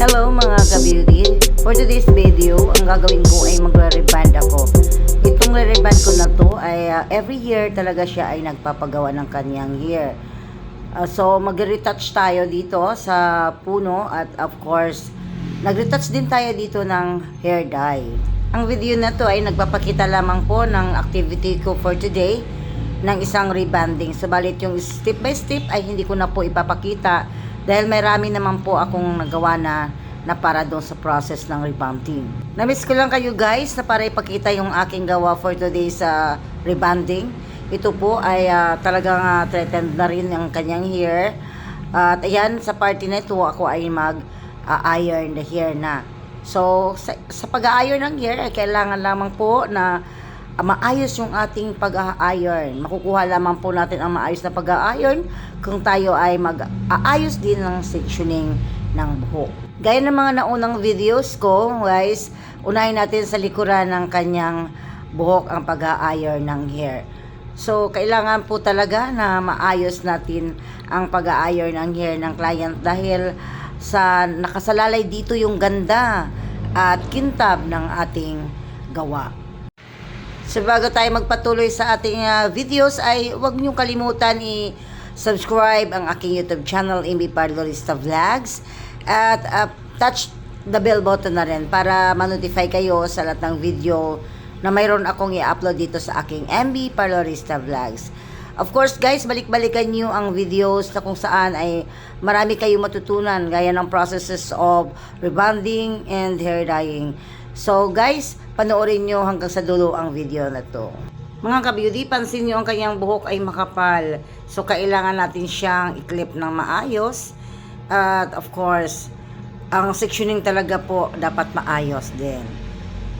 Hello mga ka-beauty! For today's video, ang gagawin ko ay magre-reband ako. Itong re-reband ko na to ay uh, every year talaga siya ay nagpapagawa ng kanyang hair. Uh, so magre-retouch tayo dito sa puno at of course, nag-retouch din tayo dito ng hair dye. Ang video na to ay nagpapakita lamang po ng activity ko for today ng isang rebanding. Subalit yung step by step ay hindi ko na po ipapakita dahil may rami naman po akong nagawa na na para doon sa process ng rebanding. Namiss ko lang kayo guys na para ipakita yung aking gawa for today's uh, rebanding. Ito po ay uh, talagang uh, threatened na rin ang kanyang hair. at ayan, sa party na ito ako ay mag-iron the hair na. So, sa, sa pag-iron ng hair, ay kailangan lamang po na ah, maayos yung ating pag-iron. Makukuha lamang po natin ang maayos na pag-iron kung tayo ay mag-aayos din ng sectioning ng buhok. Gaya ng mga naunang videos ko, guys, unahin natin sa likuran ng kanyang buhok ang pag-iron ng hair. So, kailangan po talaga na maayos natin ang pag-iron ng hair ng client dahil sa nakasalalay dito yung ganda at kintab ng ating gawa. So bago tayo magpatuloy sa ating ah, videos ay huwag niyong kalimutan i-subscribe ang aking YouTube channel MB Parlorista Vlogs at ah, touch the bell button na rin para ma-notify kayo sa lahat ng video na mayroon akong i-upload dito sa aking MB Parlorista Vlogs. Of course guys, balik-balikan niyo ang videos na kung saan ay marami kayong matutunan gaya ng processes of rebonding and hair dyeing. So guys, panoorin nyo hanggang sa dulo ang video na to. Mga ka-beauty, pansin nyo ang kanyang buhok ay makapal. So kailangan natin siyang i-clip ng maayos. At of course, ang sectioning talaga po dapat maayos din.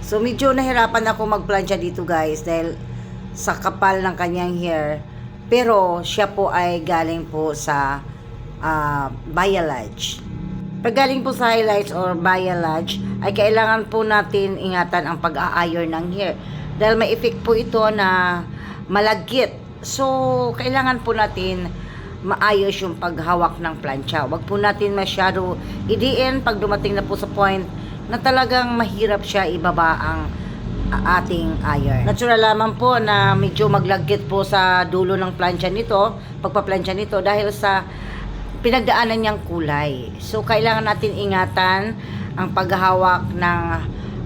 So medyo nahirapan ako magplansya dito guys dahil sa kapal ng kanyang hair. Pero siya po ay galing po sa uh, Biolage. Pag galing po sa highlights or Biolage, ay kailangan po natin ingatan ang pag-a-iron ng hair. Dahil may effect po ito na malagkit. So, kailangan po natin maayos yung paghawak ng plancha. Huwag po natin masyado idiin pag dumating na po sa point na talagang mahirap siya ibaba ang ating iron. Natural lamang po na medyo maglagkit po sa dulo ng plancha nito, pagpaplansya nito dahil sa pinagdaanan niyang kulay. So, kailangan natin ingatan ang paghahawak ng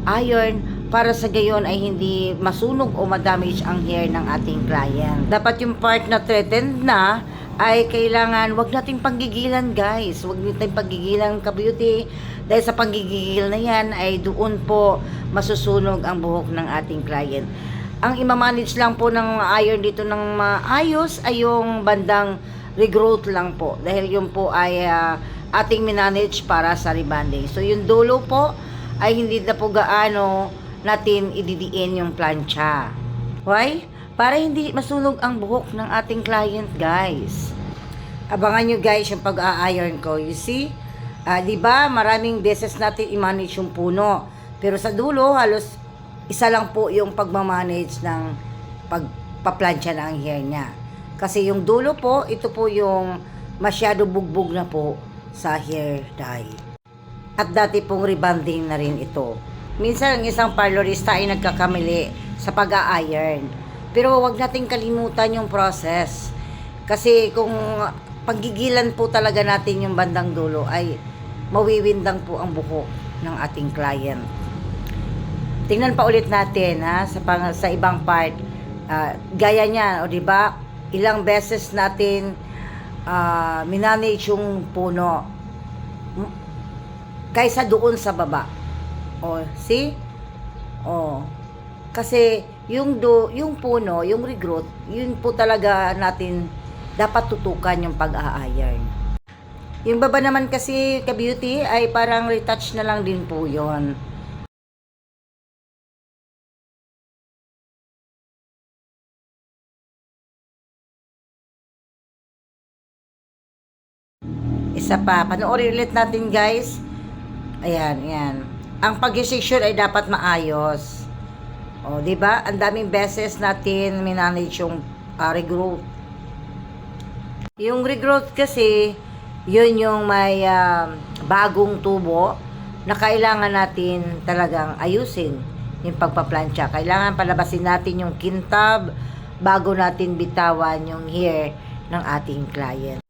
iron para sa gayon ay hindi masunog o madamage ang hair ng ating client. Dapat yung part na threatened na ay kailangan wag nating panggigilan guys. Wag nating panggigilan ka-beauty dahil sa panggigigil na yan ay doon po masusunog ang buhok ng ating client. Ang imamanage lang po ng iron dito ng maayos ay yung bandang regrowth lang po dahil yun po ay ah, ating minanage para sa rebanding. So yung dulo po ay hindi na po gaano natin ididiin yung plancha. Why? Para hindi masunog ang buhok ng ating client, guys. Abangan nyo guys yung pag-a-iron ko. You see? Ah, 'di ba? Maraming beses natin i-manage yung puno. Pero sa dulo, halos isa lang po yung pagmamanage ng pagpaplansya ng hair niya. Kasi yung dulo po, ito po yung masyado bugbog na po sa hair dye. At dati pong rebanding na rin ito. Minsan ang isang parlorista ay nagkakamali sa pag-a-iron. Pero wag nating kalimutan yung process. Kasi kung paggigilan po talaga natin yung bandang dulo ay mawiwindang po ang buhok ng ating client. Tingnan pa ulit natin ha sa pang, sa ibang part. Ah, gaya niya, o di ba? Ilang beses natin ah, minanage yung puno M- kaysa doon sa baba. O, see? O, kasi yung do, yung puno, yung regrowth, yun po talaga natin dapat tutukan yung pag-a-iron. Yung baba naman kasi ka-beauty ay parang retouch na lang din po yon. Isa pa, panoorin ulit natin guys. Ayan, ayan. Ang pag-section ay dapat maayos. O, di ba? Ang daming beses natin minanage yung ah, regrowth. Yung regrowth kasi, yun yung may ah, bagong tubo na kailangan natin talagang ayusin yung pagpaplansya. Kailangan palabasin natin yung kintab bago natin bitawan yung hair ng ating client.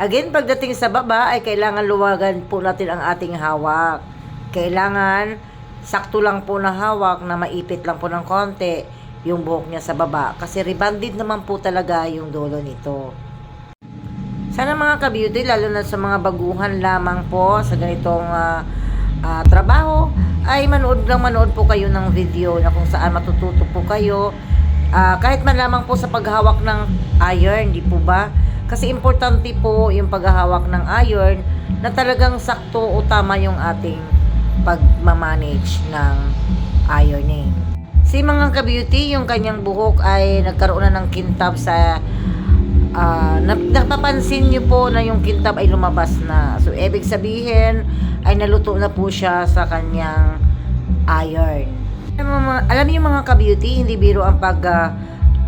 Again, pagdating sa baba ay kailangan luwagan po natin ang ating hawak. Kailangan sakto lang po na hawak na maipit lang po ng konti yung buhok niya sa baba. Kasi rebonded naman po talaga yung dulo nito. Sana mga ka-beauty, lalo na sa mga baguhan lamang po sa ganitong ah, ah, trabaho, ay manood lang manood po kayo ng video na kung saan matututo po kayo. Ah, kahit man lamang po sa paghawak ng iron, di po ba? Kasi importante po yung paghahawak ng iron na talagang sakto o tama yung ating pagmamanage ng ironing. Si mga ka-beauty, yung kanyang buhok ay nagkaroon na ng kintab sa Ah, nap- napapansin niyo po na yung kintab ay lumabas na. So, ibig sabihin, ay naluto na po siya sa kanyang iron. Alam, mo, alam niyo mga ka-beauty, hindi biro ang pag uh,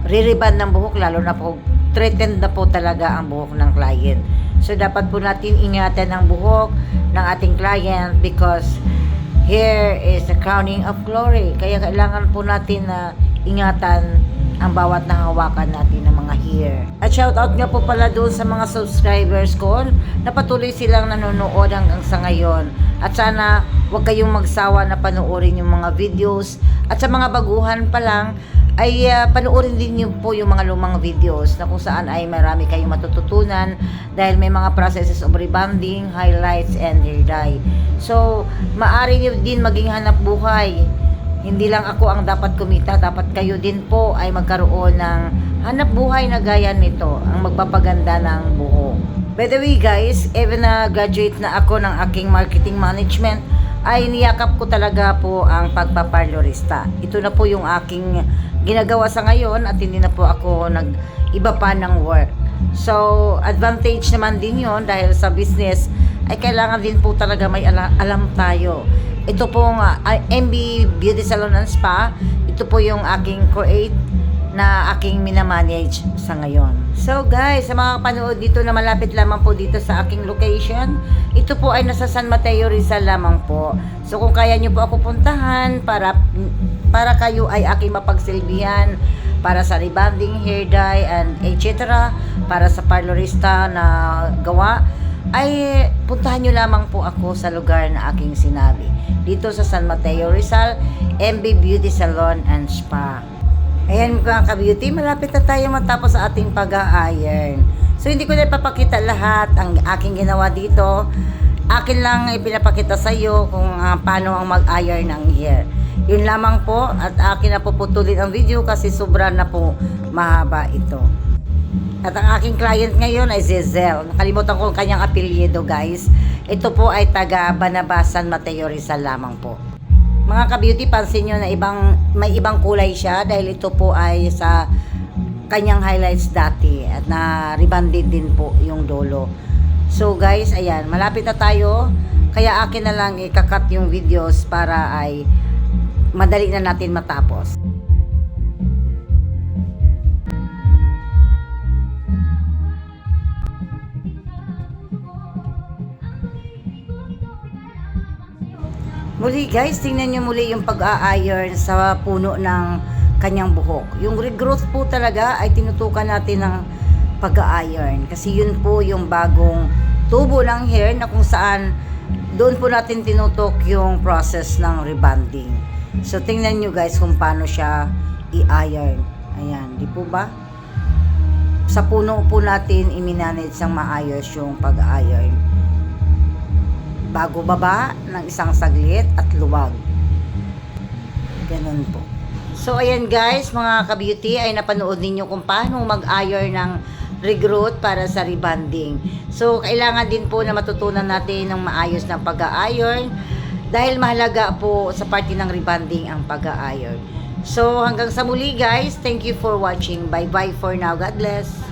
ng buhok, lalo na po threatened na po talaga ang buhok ng client. So, dapat po natin ingatan ang buhok ng ating client because hair is the crowning of glory. Kaya kailangan po natin na ingatan ang bawat nahawakan natin ng mga hair. At shout out nga po pala doon sa mga subscribers ko na patuloy silang nanonood hanggang sa ngayon. At sana huwag kayong magsawa na panoorin yung mga videos. At sa mga baguhan pa lang, ay uh, panoorin din niyo po yung mga lumang videos na kung saan ay marami kayong matututunan dahil may mga processes of rebonding, highlights, and hair dye. So, maari niyo din maging hanap buhay hindi lang ako ang dapat kumita, dapat kayo din po ay magkaroon ng hanap buhay na gaya nito, ang magpapaganda ng buhok. By the way guys, even na graduate na ako ng aking marketing management, ay niyakap ko talaga po ang pagpaparlorista. Ito na po yung aking ginagawa sa ngayon at hindi na po ako nag iba pa ng work. So, advantage naman din yon dahil sa business ay kailangan din po talaga may ala- alam tayo. Ito pong uh, MB Beauty Salon and Spa. Ito po yung aking create na aking minamanage sa ngayon. So guys, sa mga panood dito na malapit lamang po dito sa aking location, ito po ay nasa San Mateo Rizal lamang po. So kung kaya nyo po ako puntahan para para kayo ay aking mapagsilbihan para sa rebonding, hair dye, and etc. para sa parlorista na gawa, ay puntahan nyo lamang po ako sa lugar na aking sinabi. Dito sa San Mateo Rizal, MB Beauty Salon and Spa. Ayan mga ka-beauty, malapit na tayo matapos sa ating pag-iron. So hindi ko na ipapakita lahat ang aking ginawa dito. Akin lang ipinapakita sa iyo kung ah, paano ang mag-iron ng hair. Yun lamang po at akin na puputulin ang video kasi sobra na po mahaba ito. At ang aking client ngayon ay Zizel. Nakalimutan ko ang kanyang apelyido guys. Ito po ay taga Banabasan Mateo Rizal lamang po. Mga ka-beauty, pansin nyo na ibang, may ibang kulay siya dahil ito po ay sa kanyang highlights dati at na rebonded din po yung dolo. So guys, ayan, malapit na tayo. Kaya akin na lang ikakat yung videos para ay madali na natin matapos. Muli guys, tingnan nyo muli yung pag-a-iron sa puno ng kanyang buhok. Yung regrowth po talaga ay tinutukan natin ng pag-a-iron. Kasi yun po yung bagong tubo ng hair na kung saan doon po natin tinutok yung process ng rebonding. So tingnan nyo guys kung paano siya i-iron. Ayan, di po ba? Sa puno po natin i-manage ng maayos yung pag-iron bago baba ng isang saglit at luwag. Ganun po. So, ayan guys, mga ka-beauty, ay napanood ninyo kung paano mag-iron ng regrowth para sa rebonding. So, kailangan din po na matutunan natin ng maayos na pag-iron dahil mahalaga po sa parte ng rebonding ang pag-iron. So, hanggang sa muli guys, thank you for watching. Bye-bye for now. God bless.